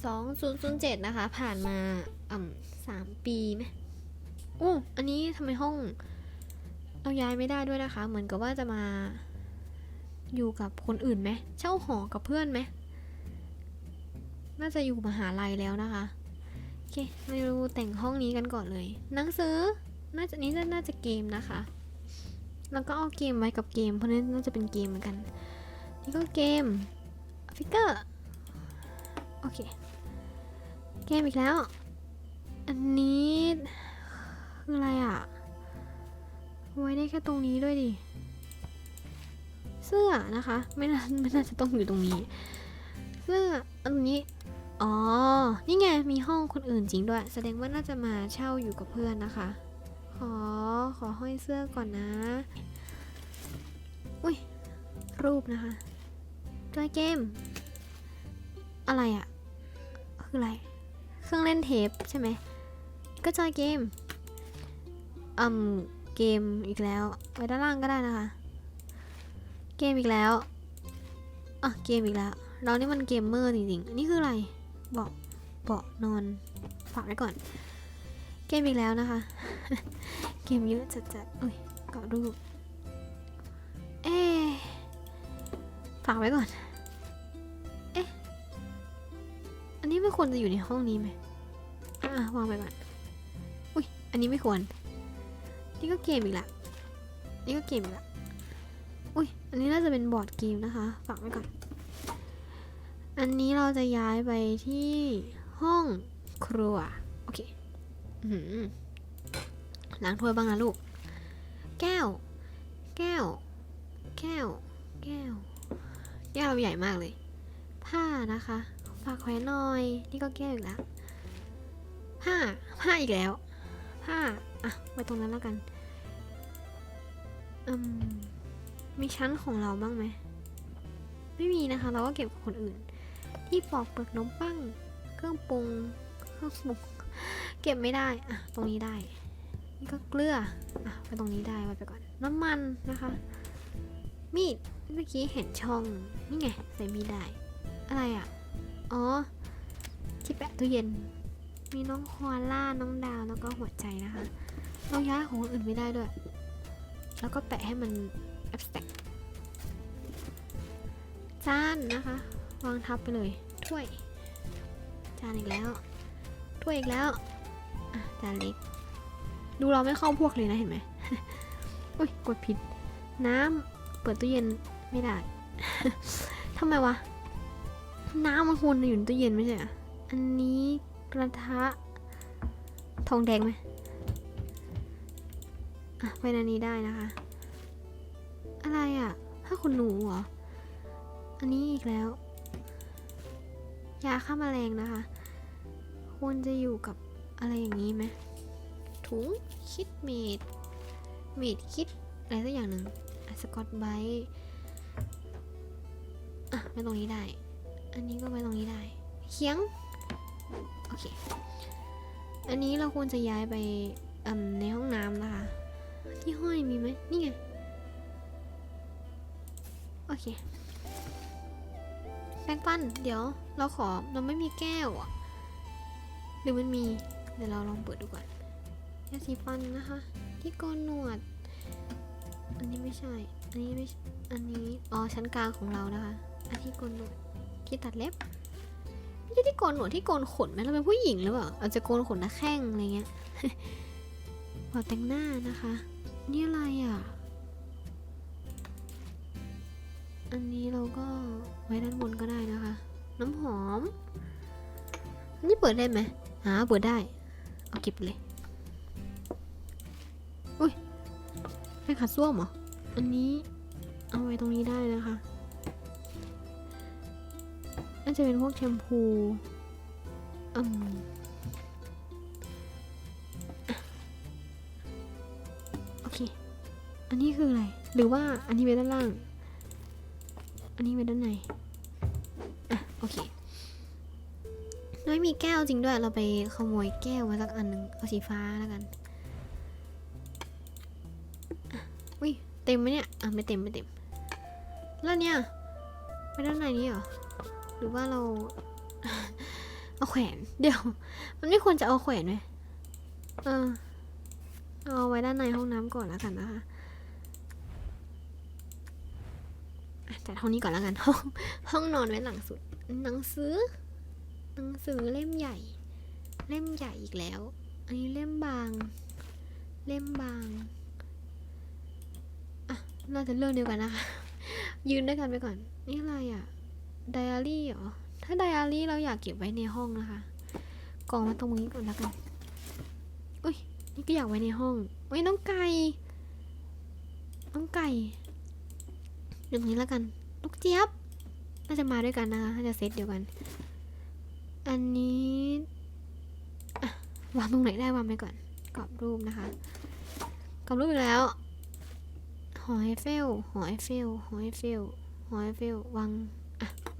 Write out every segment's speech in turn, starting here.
2007 นะคะ ผ่านมาอ่ำสามปีไหมโอ้อันนี้ทำไมห้อง เราย้ายไม่ได้ด้วยนะคะ เหมือนกับว่าจะมา อยู่กับคนอื่นไหมเช่าหอกับเพื่อนไหมน่าจะอยู่มหาลัยแล้วนะคะโอเคมาดูแต่งห้องนี้กันก่อนเลย หนังสือน่าจะนี้น่าจะเกมนะคะ แล้วก็เอาเกมไว้กับเกม เพราะนั้นน่าจะเป็นเกมเหมือนกัน นี่ก็เกมฟิกเกอร์โอเค เกมอีกแล้ว อันนี้คืออะไรอะ ไว้ได้แค่ตรงนี้ด้วยดิ เสื้อนะคะ ไม่น่าไม่น่าจะต้องอยู่ตรงนี้ เสื้ออันนี้ อ๋อ นี่ไง มีห้องคนอื่นจริงด้วย แสดงว่าน่าจะมาเช่าอยู่กับเพื่อนนะคะ ขอขอห้อยเสื้อก่อนนะ อุ้ย รูปนะคะจอยเกม อะไรอะคืออะไร เครื่องเล่นเทปใช่ไหม ก็จอยเกม อืม เกมอีกแล้ว ไว้ด้านล่างก็ได้นะคะ เกมอีกแล้วอะเกมอีกแล้ว เรานี่มันเกมเมอร์จริงๆ อันนี้คืออะไร เบาะ เบาะนอน ฝากไว้ก่อน เกมอีกแล้วนะคะ เกมเยอะจัดๆอุ้ยเกาะรูปเอ๊ฝากไว้ก่อน เอ๊ะ อันนี้ไม่ควรจะอยู่ในห้องนี้ไหม อะวางไปก่อนอุ้ยอันนี้ไม่ควร นี่ก็เกมอีกละนี่ก็เกมอีกละอุ้ยอันนี้น่าจะเป็นบอร์ดเกมนะคะฝากไว้ก่อน อันนี้เราจะย้ายไปที่ห้องครัวโอเคหือล้างถ้วยบ้างนะลูก แก้ว แก้ว แก้ว แก้ว แก้วเราใหญ่มากเลย ผ้านะคะฝากแขวนหน่อย นี่ก็แก้วอีกแล้ว ผ้าผ้าอีกแล้วผ้าอะไว้ตรงนั้นแล้วกันอืมมีชั้นของเราบ้างไหมไม่มีนะคะ เราก็เก็บกับคนอื่น ที่ปอกเปลือกนมปังเครื่องปรุงเครื่องปรุงเก็บไม่ได้อะตรงนี้ได้นี่ก็เกลืออะไปตรงนี้ได้ไว้ไปก่อนน้ำมันนะคะ มีดเมื่อกี้เห็นช่องนี่ไงใส่มีดได้อะไรอะอ๋อที่แปะตู้เย็น มีน้องควาล่า น้องดาว แล้วก็หัวใจนะคะ เราย้ายของคนอื่นไม่ได้ด้วย แล้วก็แปะให้มัน abstract จานนะคะ วางทับไปเลย ถ้วย จานอีกแล้ว ถ้วยอีกแล้วจานเล็ก ดูเราไม่เข้าพวกเลยนะเห็นไหมอุ้ย กดผิด น้ำ เปิดตู้เย็นไม่ได้ ทำไมวะ น้ำมันควรจะอยู่ในตู้เย็นไม่ใช่เหรออันนี้ กระทะ ทองแดงไหมอะไว้ในนี้ได้นะคะ อะไรอะถ้าคุณหนูเหรอ อันนี้อีกแล้ว ยาฆ่าแมลงนะคะ ควรจะอยู่กับอะไรอย่างนี้ไหมถุงคิดเมดเมดคิดอะไรสักอย่างหนึ่งอสกอตไบรท์อะไว้ตรงนี้ได้ อันนี้ก็ไว้ตรงนี้ได้ เคียง เค อันนี้เราควรจะย้ายไปในห้องน้ำนะคะ ที่ห้อยมีไหมนี่ไง โอเค แปรงฟันเดี๋ยวเราขอเราไม่มีแก้วอะหรือมันมี เดี๋ยวเราลองเปิดดูก่อนยาสีฟันนะคะ ที่โกนหนวด อันนี้ไม่ใช่ อันนี้ไม่ อันนี้ อ๋อ ชั้นกลางของเรานะคะ อันที่โกนหนวด ที่ตัดเล็บ ไม่ใช่ที่โกนหนวดที่โกนขนไหมเราเป็นผู้หญิงหรือเปล่าอาจจะโกนขนน้าแข้งอะไรเงี้ยเป่าแต่งหน้านะคะ นี่อะไรอะ อันนี้เราก็ไว้ด้านบนก็ได้นะคะ น้ำหอม อันนี่เปิดได้ไหมหาเปิดได้ เอาเก็บเลย อุ้ยแม่ขัดส้วมเหรอ อันนี้เอาไว้ตรงนี้ได้นะคะ น่าจะเป็นพวกแชมพูอืมโอเค อันนี้คืออะไร หรือว่าอันนี้ไว้ด้านล่าง อันนี้ไว้ด้านใน อะ โอเคไม่มีแก้วจริงด้วย เราไปขโมยแก้วมาสักอันหนึ่งเอาสีฟ้าแล้วกันอุ้ยเต็มไหมเนี่ย อะ ไม่เต็มไม่เต็ม แล้วเนี่ย ไปด้านในนี้เหรอ หรือว่าเรา เอาแขวน เดี๋ยว มันไม่ควรจะเอาแขวนไหมเออ เอาไว้ด้านในห้องน้ำก่อนแล้วกันนะคะอะจัดห้องนี้ก่อนแล้วกันห้องห้องนอนไว้หลังสุด หนังสือ หนังสือเล่มใหญ่ เล่มใหญ่อีกแล้ว อันนี้เล่มบาง เล่มบางอะน่าจะเรื่องเดียวกันนะคะยืนด้วยกันไปก่อน นี่อะไรอะ ไดอารี่เหรอ ถ้าไดอารี่เราอยากเก็บไว้ในห้องนะคะ กองไว้ตรงนี้ก่อนแล้วกันอุ้ย นี่ก็อยากไว้ในห้องอุ้ยน้องไก่ น้องไก่อยู่ตรงนี้แล้วกัน ลูกเจี๊ยบ น่าจะมาด้วยกันนะคะน่าจะเซตเดียวกัน อันนี้วางตรงไหนได้วางไปก่อน กรอบรูปนะคะ กรอบรูปอีกแล้ว หอไอเฟล หอไอเฟล หอไอเฟล หอไอเฟลวาง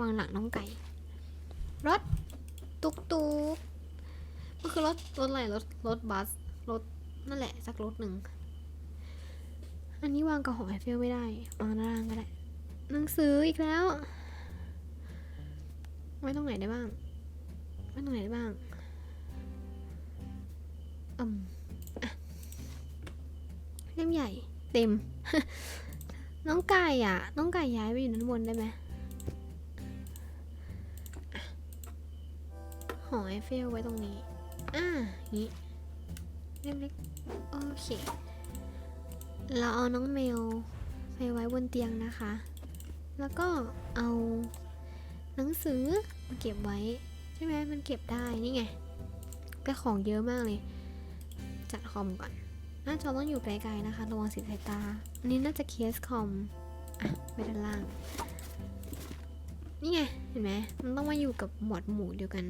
วางหลังน้องไก่ รถตุกตุกก็คือรถรถอะไรรถรถบัสรถนั่นแหละสักรถหนึ่ง อันนี้วางกับหอไอเฟลไม่ได้วางด้านล่างก็ได้หนังสืออีกแล้วไว้ตรงไหนได้บ้างไว้ตรงไหนได้บ้างอืมเล่มใหญ่ เต็ม น้องไก่อะ น้องไก่ย้ายไปอยู่ด้านบนได้ไหม หอไอเฟลไว้ตรงนี้ อ่างี้เล่มเล็กๆโอเค เราเอาน้องเมลไปไว้บนเตียงนะคะ แล้วก็เอาหนังสือมาเก็บไว้ ใช่ไหมมันเก็บได้ นี่ไงแต่ของเยอะมากเลย จัดคอมก่อน หน้าจอต้องอยู่ไกลๆนะคะระวังสีสายตา อันนี้น่าจะเคสคอม อะไว้ด้านล่าง นี่ไง เห็นไหมมันต้องมาอยู่กับหมวดหมู่เดียวกัน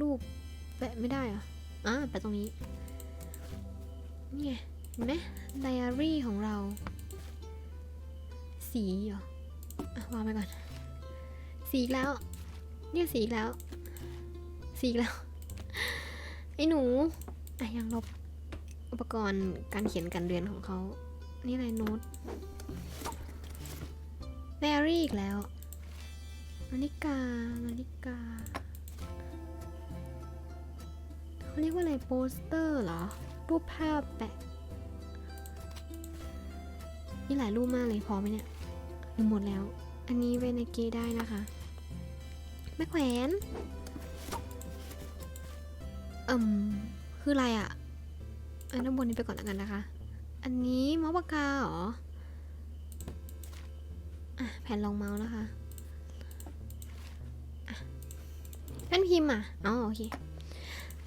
รูปแปะไม่ได้เหรออ่าแปะตรงนี้ นี่ไงเห็นไหมไดอารี่ของเรา สีเหรออะวางไปก่อน สีแล้ว เนี่ยสีแล้ว สีแล้ว ไอ้หนูอะยังลบอุปกรณ์การเขียนการเรียนของเขา นี่อะไรโน้ตไดอารี่อีกแล้วนาฬิกานาฬิกา เขาเรียกว่าอะไรโปสเตอร์เหรอ รูปภาพแปะนี่หลายรูปมากเลยพอไหมเนี่ยหรือหมดแล้ว อันนี้ไว้ในเกได้นะคะแม่แขวนเอ่มคืออะไรอะ่ะ อันด้านบนนี้ไปก่อนแล้วกันนะคะ อันนี้เมาส์ปากกาเหรออะแผ่นรองเมาส์นะคะ อะแผ่นพิมพ์อะอ๋อโอเค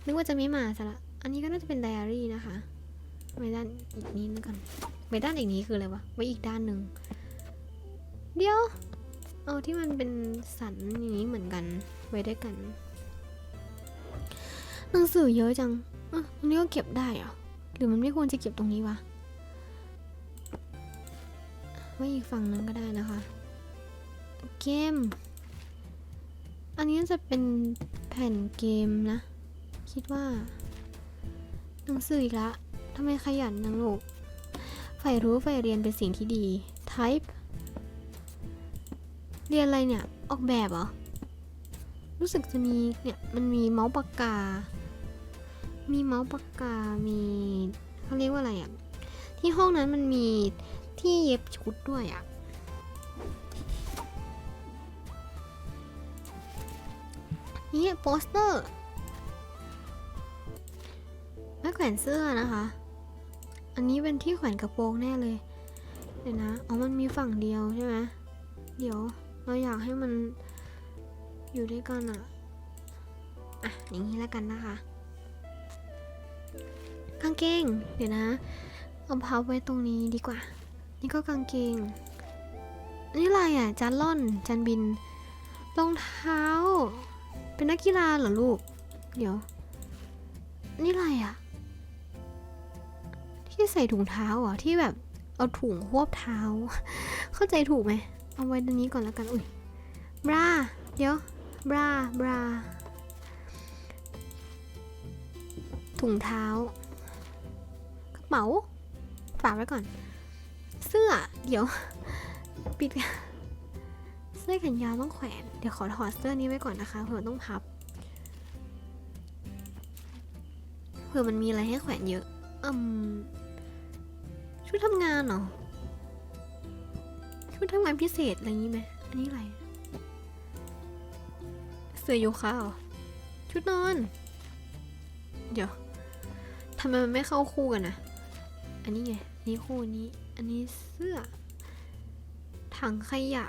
นึกว่าจะไม่มาซะละ อันนี้ก็น่าจะเป็นไดอารี่นะคะไว้ด้านอีกนี้นึงก่อนไว้ด้านอีกนี้คืออะไรวะ ไว้อีกด้านหนึ่ง เดี๋ยว เอาที่มันเป็นสันอย่างนี้เหมือนกัน ไว้ด้วยกัน หนังสือเยอะจังอะอันนี้ก็เก็บได้เหรอ หรือมันไม่ควรจะเก็บตรงนี้วะ ไว้อีกฝั่งนึงก็ได้นะคะ เกม อันนี้จะเป็นแผ่นเกมนะ คิดว่า หนังสืออีกละทำไมขยันนังลูกใฝ่รู้ใฝ่เรียนเป็นสิ่งที่ดี type เรียนอะไรเนี่ย ออกแบบเหรอ รู้สึกจะมีเนี่ย มันมีเมาส์ปากกา มีเมาส์ปากกา มีเขาเรียกว่าอะไรอะที่ห้องนั้นมันมีที่เย็บชุดด้วยอะ นี่โปสเตอร์ ไม้แขวนเสื้อนะคะ อันนี้เป็นที่แขวนกระโปรงแน่เลย เดี๋ยวนะ อ๋อ มันมีฝั่งเดียวใช่ไหมเดี๋ยวเราอยากให้มันอยู่ด้วยกันอะอะ อย่างนี้แล้วกันนะคะ กางเกง เดี๋ยวนะเอาพับไว้ตรงนี้ดีกว่า นี่ก็กางเกง นี่อะไรอะจานล่อนจานบิน รองเท้า เป็นนักกีฬาเหรอลูก เดี๋ยว นี่อะไรอะ ที่ใส่ถุงเท้าอะที่แบบเอาถุงควบเท้า เข้าใจถูกไหมเอาไว้ตรงนี้ก่อนแล้วกันอุ้ยบราเดี๋ยวบราบราถุงเท้ากระเป๋าฝากไว้ก่อน เสื้อเดี๋ยว ปิด เสื้อแขนยาวต้องแขวน เดี๋ยวขอถอดเสื้อนี้ไว้ก่อนนะคะเผื่อต้องพับเผื่อมันมีอะไรให้แขวนเยอะอืม ชุดทำงานเหรอ ชุดทำงานพิเศษอะไรงนี้ไหมอันนี้อะไร เสื้อโยคะเหรอ ชุดนอน เดี๋ยวทำไมมันไม่เข้าคู่กันนะอันนี้ไงอันนี้คู่อันนี้ อันนี้เสื้อ ถังขยะ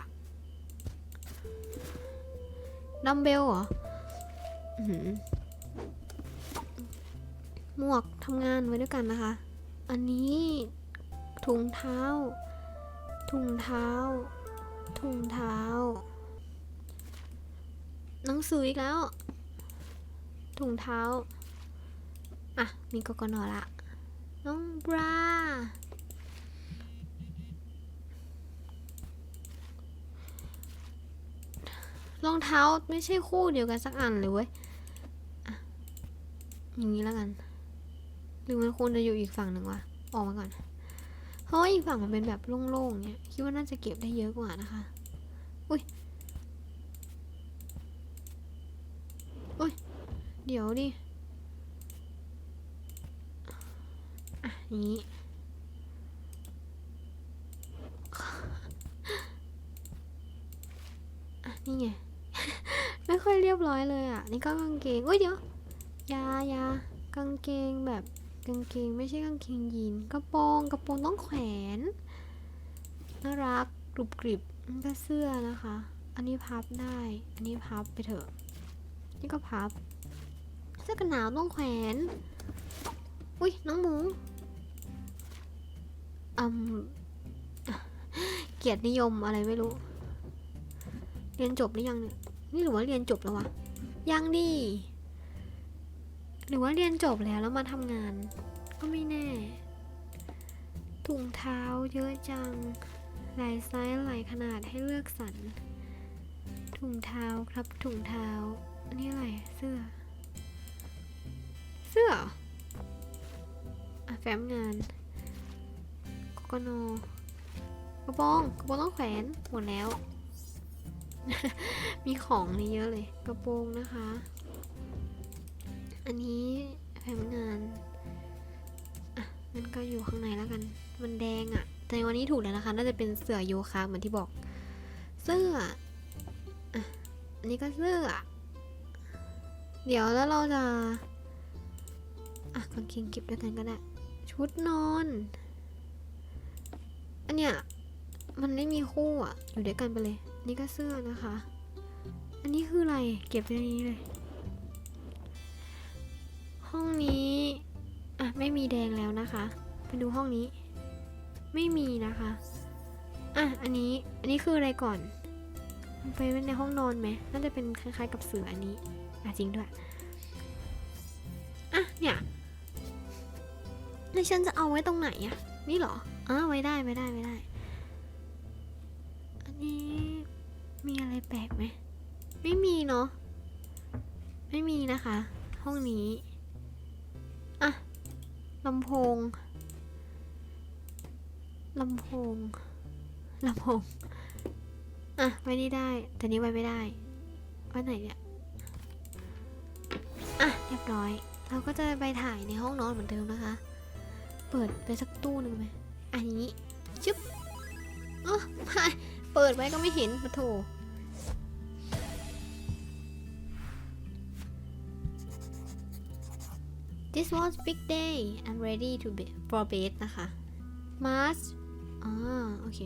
ดัมเบลเหรอหมวกทำงานไว้ด้วยกันนะคะ อันนี้ ถุงเท้า ถุงเท้า ถุงเท้า หนังสืออีกแล้ว ถุงเท้า อะ มีกกนละ น้องบรารองเท้าไม่ใช่คู่เดียวกันสักอันเลยเว้ยอะอย่างนี้แล้วกัน หรือมันควรจะอยู่อีกฝั่งหนึ่งวะ ออกมาก่อน เพราะว่าอีกฝั่งมันเป็นแบบโล่งๆเนี่ยคิดว่าน่าจะเก็บได้เยอะกว่านะคะ อุ้ยอุ้ย เดี๋ยวดิ อะนี้อะนี่ไง ไม่ค่อยเรียบร้อยเลยอะ นี่ก็กางเกง อุ้ยเดี๋ยว ยายากางเกงแบบ กางเกงไม่ใช่กางเกงยีนกระโปรงกระโปรงต้องแขวนน่ารักกรุบกริบก็เสื้อนะคะ อันนี้พับได้ อันนี้พับไปเถอะ นี่ก็พับ เสื้อกันหนาวต้องแขวนอุ้ยน้องหมูอืมเกียรตินิยมอะไรไม่รู้ เรียนจบหรือยังเนี่ย นี่หรือว่าเรียนจบแล้ววะ ยังดิ หรือว่าเรียนจบแล้วแล้วมาทำงาน ก็ไม่แน่ถุงเท้าเยอะจัง หลายไซส์หลายขนาดให้เลือกสรรถุงเท้าครับถุงเท้านนี้อะไรเสื้อ เสื้ออะแฟ้มงานกกนกระโปรงกระโปรงต้องแขวนหมดแล้ว มีของนี่เยอะเลย กระโปรงนะคะ อันนี้แฟ้มงาน อะงั้นก็อยู่ข้างในแล้วกัน มันแดงอะ่ะ แต่วันนี้ถูกแล้วนะคะ น่าจะเป็นเสื้อโยคะเหมือนที่บอก เสื้อ อะ อันนี้ก็เสื้อ เดี๋ยวแล้วเราจะ อะกางเกงเก็บด้วยกันก็ได้ ชุดนอน อันเนี้ย มันไม่มีคู่อะ อยู่ด้วยกันไปเลย นี่ก็เสื้อนะคะ อันนี้คืออะไร เก็บไว้ในนี้เลย ห้องนี้ อะ ไม่มีแดงแล้วนะคะ ไปดูห้องนี้ ไม่มีนะคะ อะ อันนี้ อันนี้คืออะไรก่อนไปในห้องนอนไหมน่าจะเป็นคล้ายๆ กับเสืออันนี้ อะ จริงด้วย อะ เนี่ยแล้วฉันจะเอาไว้ตรงไหนอะนี่เหรออ่าไว้ได้ไว้ได้ไว้ได้ อันนี้มีอะไรแปลกไหม ไม่มีเนาะ ไม่มีนะคะ ห้องนี้ ลำโพงลำโพงลำโพงอะไว้นี่ได้ แต่นี้ไว้ไม่ได้ไว้ไหนเนี่ยอะเรียบร้อย เราก็จะไปถ่ายในห้องนอนเหมือนเดิมนะคะ เปิดไปสักตู้หนึ่งไหมอันนี้ชึบอ๋อไม่เปิดไว้ก็ไม่เห็นปะโถ This was big day I'm ready to be for bed นะคะ Mars อ่าโอเค